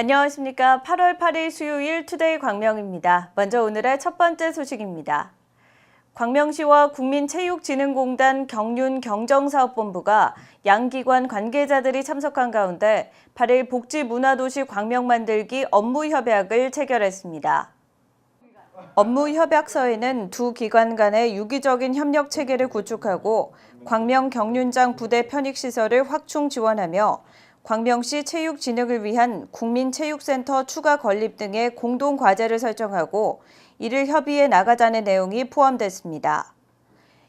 안녕하십니까. 8월 8일 수요일 투데이 광명입니다. 먼저 오늘의 첫 번째 소식입니다. 광명시와 국민체육진흥공단 경륜 경정사업본부가 양기관 관계자들이 참석한 가운데 8일 복지문화도시 광명 만들기 업무협약을 체결했습니다. 업무협약서에는 두 기관 간의 유기적인 협력 체계를 구축하고 광명 경륜장 부대 편익 시설을 확충 지원하며 광명시 체육 진흥을 위한 국민체육센터 추가 건립 등의 공동 과제를 설정하고 이를 협의해 나가자는 내용이 포함됐습니다.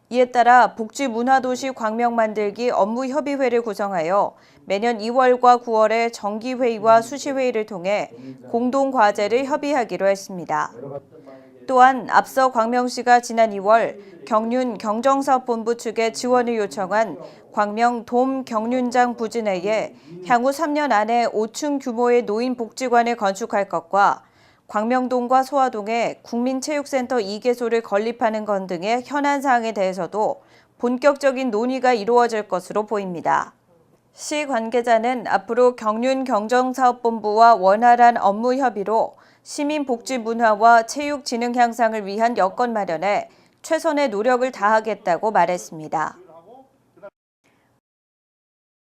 이에 따라 복지문화도시 광명 만들기 업무협의회를 구성하여 매년 2월과 9월에 정기회의와 수시회의를 통해 공동 과제를 협의하기로 했습니다. 또한 앞서 광명시가 지난 2월 경륜 경정사업본부 측에 지원을 요청한 광명 돔 경륜장 부지 내에 향후 3년 안에 5층 규모의 노인 복지관을 건축할 것과 광명동과 소화동에 국민체육센터 2개소를 건립하는 것 등의 현안 사항에 대해서도 본격적인 논의가 이루어질 것으로 보입니다. 시 관계자는 앞으로 경륜 경정사업본부와 원활한 업무 협의로 시민 복지 문화와 체육 진흥 향상을 위한 여건 마련에 최선의 노력을 다하겠다고 말했습니다.